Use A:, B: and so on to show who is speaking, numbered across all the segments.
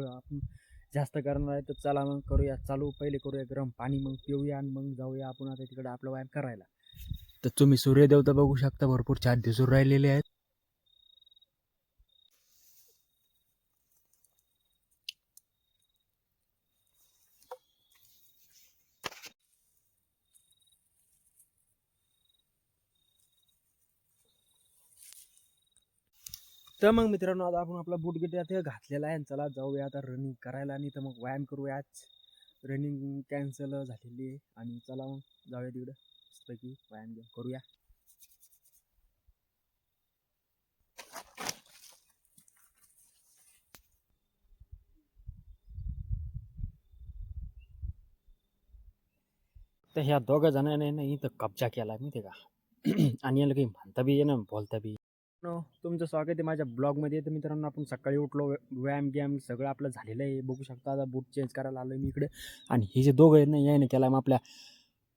A: आपण जास्त करणार आहे तर चला मग करूया चालू पहिले करूया गरम पाणी मग पिऊया आणि मग जाऊया आपण आता तिकडे आपला व्यायाम करायला. तर तुम्ही सूर्यदेवता बघू शकता भरपूर चार दिसून राहिलेले आहेत. तर मग मित्रांनो आता आपण आपला बूट गिट आता घातलेला आहे आणि चला जाऊया आता रनिंग करायला आणि तर मग व्यायाम करूया रनिंग कॅन्सल झालेली आहे आणि चला मग जाऊया तिकडं. पैकी व्यायाम बियाम करूया. तर ह्या दोघं जणांनी ना इथं कब्जा केला मी ते का? आणि याला काही म्हणता बी ना बोलता बी मित्रांनो, तुमचं स्वागत आहे माझ्या ब्लॉगमध्ये. तर मित्रांनो आपण सकाळी उठलो व्यायाम ग्याम सगळं आपलं झालेलं आहे. बघू शकता आता बूट चेंज करायला आलो मी इकडे. आणि हे जे दोघं आहेत ना याने केला मग आपल्या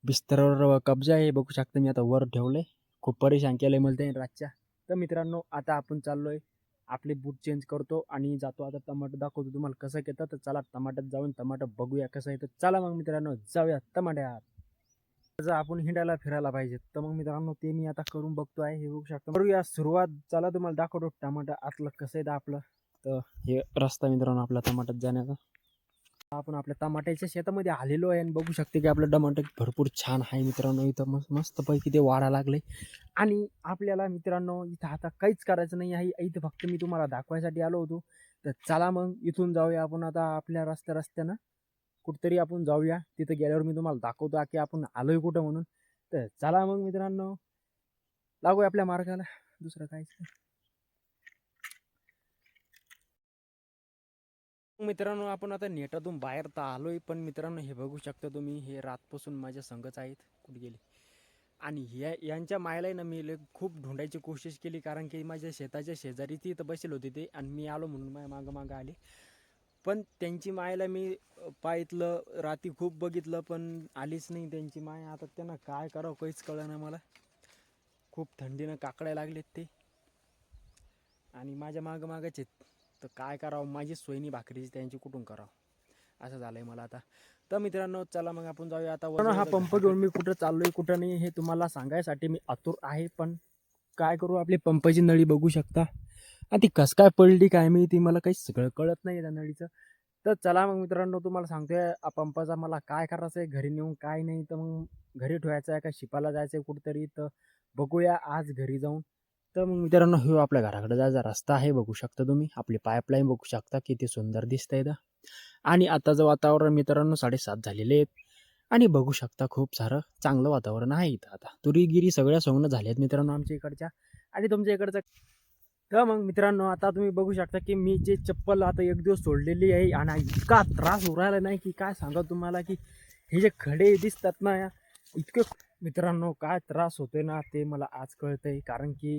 A: बिस्तरावर कब्जा आहे. बघू शकता मी आता वर ठेवलं आहे खूप परेशान केलं आहे मला त्याने रातच्या. तर मित्रांनो आता आपण चाललो आहे आपले बूट चेंज करतो आणि जातो आता टमाटर दाखवतो तुम्हाला कसं घेतात तर चला टमाट्यात जाऊन टमाटर बघूया कसं येतं चला मग मित्रांनो जाऊया टमाट्यात. जर आपण हिंडायला फिरायला पाहिजे तर मग मित्रांनो ते मी आता करून बघतो आहे. हे बघू शकतो. करूया सुरुवात. चला तुम्हाला दाखवतो. टमाटर आतलं कसं आहे आपलं. तर हे रस्ता मित्रांनो आपला टमाट्यात जाण्याचा. आपण आपल्या टमाट्याच्या शेतामध्ये आलेलो आहे आणि बघू शकते की आपलं टमाटर भरपूर छान आहे मित्रांनो. इथं मस्त मस्तपैकी ते वाढा लागले. आणि आपल्याला मित्रांनो इथं आता काहीच करायचं नाही आहे. इथं फक्त मी तुम्हाला दाखवायसाठी आलो होतो. तर चला मग इथून जाऊया आपण आता आपल्या रस्त्या रस्त्यानं कुठतरी आपण जाऊया. तिथं गेल्यावर मी तुम्हाला दाखवतो की आपण आलोय कुठं म्हणून. तर चला मग मित्रांनो. लागूया आपल्या मार्गाला. दुसरं काहीच नाही. मित्रांनो आपण आता नेटातून बाहेर तर आलोय पण मित्रांनो हे बघू शकता तुम्ही हे रातपासून माझ्या संगच आहेत. कुठे गेले? आणि ह्या यांच्या मायलाही ना मी खूप ढूंढायची कोशिश केली कारण की माझ्या शेताच्या शेजारी ती इथं बसेल होती ते. आणि मी आलो म्हणून माझ्या मागं मागं आले. पण त्यांची मायला मी पाहितलं रात्री खूप बघितलं पण आलीच नाही त्यांची माय. आता त्यांना काय करावं काहीच कळलं ना मला. खूप थंडीनं काकडायला लागलेत ते. आणि माझ्या मागं मागच आहेत. तर काय करावं? माझी सोयनी भाकरीची त्यांची कुठून करावं? असं झालंय मला आता. तर मित्रांनो चला मग आपण जाऊया आता हा पंप घेऊन मी कुठं चाललोय कुठं नाही हे तुम्हाला सांगायसाठी मी आतुर आहे पण काय करू? आपली पंपाची नळी बघू शकता. आणि ती कस काय पडली काय मी ती मला काही सगळं कळत नाही त्या नळीचं. तर चला मग मित्रांनो तुम्हाला सांगतोय पंपाचा मला काय करायचं आहे घरी नेऊन काय नाही तर मग घरी ठेवायचं आहे का शिपाला जायचं आहे कुठेतरी तर बघूया आज घरी जाऊन. तर मग मित्रांनो हे आपल्या घराकडे जायचा रस्ता आहे बघू शकता तुम्ही. आपली पाईपलाईन बघू शकता किती सुंदर दिसत आहे आणि आताचं वातावरण मित्रांनो साडेसात झालेले आहेत. आणि बघू शकता खूप सारं चांगलं वातावरण आहे इथं आता. तुरीगिरी सगळ्या सोंगणं झाल्या आहेत मित्रांनो आमच्या इकडच्या. आणि तुमच्या इकडचं तर मग मित्रांनो आता तुम्ही बघू शकता की मी जे चप्पल आता एक दिवस सोडलेली आहे आणि इतका त्रास उरायला नाही की काय सांगा तुम्हाला की हे जे खडे दिसतात ना या इतके मित्रांनो काय त्रास होतोय ना ते मला आज कळतंय. कारण की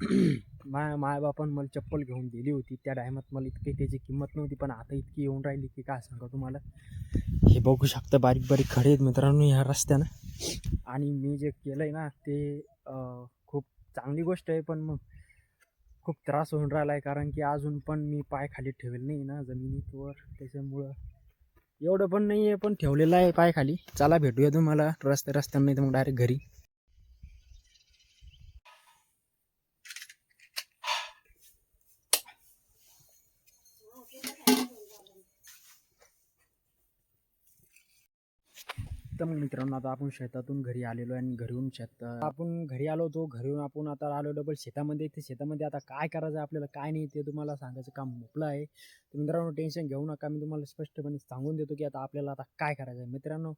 A: माय मायबापानं मला चप्पल घेऊन दिली होती. त्या टायमात मला इतकी त्याची किंमत नव्हती पण आता इतकी येऊन राहिली की काय सांगा तुम्हाला. हे बघू शकता बारीक बारीक खडे आहेत मित्रांनो ह्या रस्त्यानं. आणि मी जे केलं आहे ना ते खूप चांगली गोष्ट आहे पण मग खूप त्रास होऊन राहिला आहे कारण की अजून पण मी पाय खाली ठेवले नाही ना जमिनीवर. त्याच्यामुळं एवढं पण नाही आहे पण ठेवलेलं आहे पाय खाली. चला भेटूया तुम्हाला. रस्ते रस्त्यानं नाही तर मग डायरेक्ट घरी. तर मग मित्रांनो आता आपण शेतातून घरी आलेलो आहे आणि घरून शेत आपण घरी आलो होतो घरून आपण आता आलेलो पण शेतामध्ये. ते शेतामध्ये आता काय करायचं आहे आपल्याला काय नाही ते तुम्हाला सांगायचं. काम मोकळं आहे. तर मित्रांनो टेन्शन घेऊ नका. मी तुम्हाला स्पष्टपणे सांगून देतो की आता आपल्याला आता काय करायचं आहे. मित्रांनो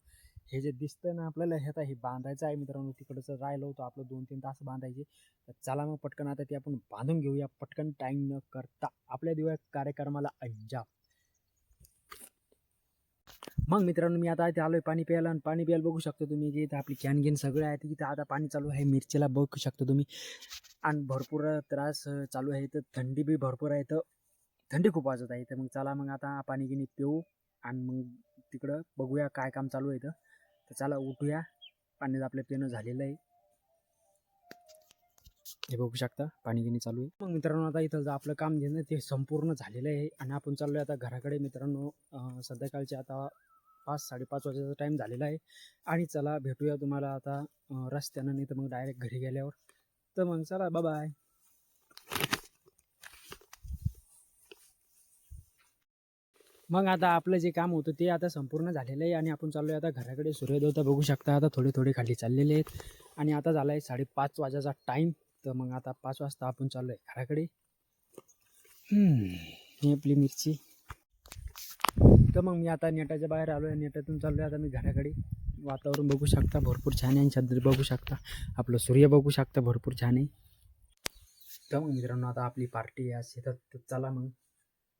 A: हे जे दिसतं ना आपल्याला हे आता हे बांधायचं आहे. मित्रांनो तिकडचं राहिलो होतो आपलं दोन तीन तास बांधायचे. तर चला मग पटकन आता ते आपण बांधून घेऊया. पटकन टाईम न करता आपल्या दिवस कार्यक्रमाला अंजाम मग मित्रांनो मी आता इथे आलोय पाणी प्यायला आणि पाणी प्यायला बघू शकतो तुम्ही की इथं आपली कॅन घेन सगळं आहे तिथं आता पाणी चालू आहे मिरचीला बघू शकतो तुम्ही. आणि भरपूर त्रास चालू आहे तर थंडी बी भरपूर आहे तर थंडी खूप वाजत आहे तर मग चला मग आता पाणी गिनी पिऊ आणि मग तिकडं बघूया काय काम चालू आहे इथं. तर चला उठूया. पाण्याचं आपलं पिणं झालेलं आहे. हे बघू शकता पाणी गिणी चालू आहे. मग मित्रांनो आता इथं आपलं काम घेणं ते संपूर्ण झालेलं आहे. आणि आपण चाललो आहे आता घराकडे मित्रांनो. संध्याकाळचे आता पाच साडेपाच वाजेचा टाईम झालेला आहे. आणि चला भेटूया तुम्हाला आता रस्त्यानं नाही तर मग डायरेक्ट घरी गेल्यावर. तर मग चला बाय मग आता आपलं जे काम होतं ते आता संपूर्ण झालेलं आहे आणि आपण चाललो आहे आता घराकडे. सूर्यदेवता बघू शकता आता थोडे थोडे खाली चाललेले आहेत. आणि आता झाला आहे साडेपाच वाजाचा टाईम तर मग आता पाच वाजता आपण चाललो आहे घराकडे. हे ही आपली मिरची. तर मग मी आता नेटाच्या बाहेर आलो आहे. नेटातून चाललो आहे आता मी घराकडे. वातावरण बघू शकता भरपूर छान आहे आणि बघू शकता. आपलं सूर्य बघू शकता भरपूर छान आहे. तर मग मित्रांनो आता आपली पार्टी आहे. शेतात चला मग.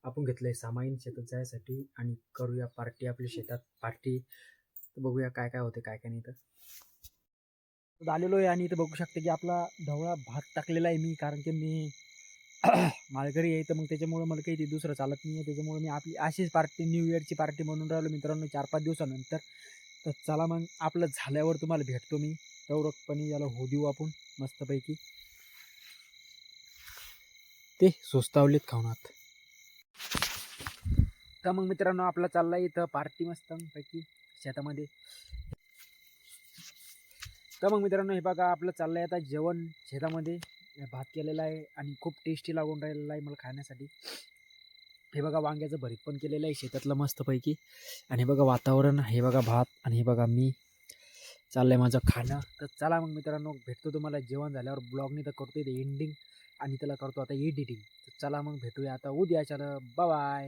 A: आपण घेतलं आहे सामाईन शेतात जायसाठी आणि करूया पार्टी आपल्या शेतात पार्टी तर बघूया काय काय होते काय काय नाही तर. आलेलो आहे आणि इथं बघू शकते की आपला ढवळा भात टाकलेला आहे मी कारण की मी माळकरी आहे तर मग त्याच्यामुळं मला काही ते दुसरं चालत नाही आहे त्याच्यामुळे मी आपली अशीच पार्टी न्यू इयरची पार्टी म्हणून राहिलो मित्रांनो चार पाच दिवसानंतर. तर चला मग आपलं झाल्यावर तुम्हाला भेटतो मी. तेवढंपणे याला हो देऊ आपण मस्तपैकी. ते सुस्तावलेत खावणात तर मग मित्रांनो आपला चालला इथं पार्टी मस्तपैकी शेतामध्ये. तर मग मित्रांनो हे बघा आपलं चाललंय आता जेवण शेतामध्ये. भात केलेला आहे आणि खूप टेस्टी लागून राहिलेला आहे मला खाण्यासाठी. हे बघा वांग्याचं भरीत पण केलेलं आहे शेतातलं मस्तपैकी. आणि हे बघा वातावरण हे बघा भात आणि हे बघा मी. चाललं आहे माझं खाणं. तर चला मग मित्रांनो भेटतो तुम्हाला जेवण झाल्यावर. ब्लॉगनी तर करतो इथे एंडिंग आणि त्याला करतो आता एडिटिंग तर चला मग भेटूया आता उद्याच्या बाय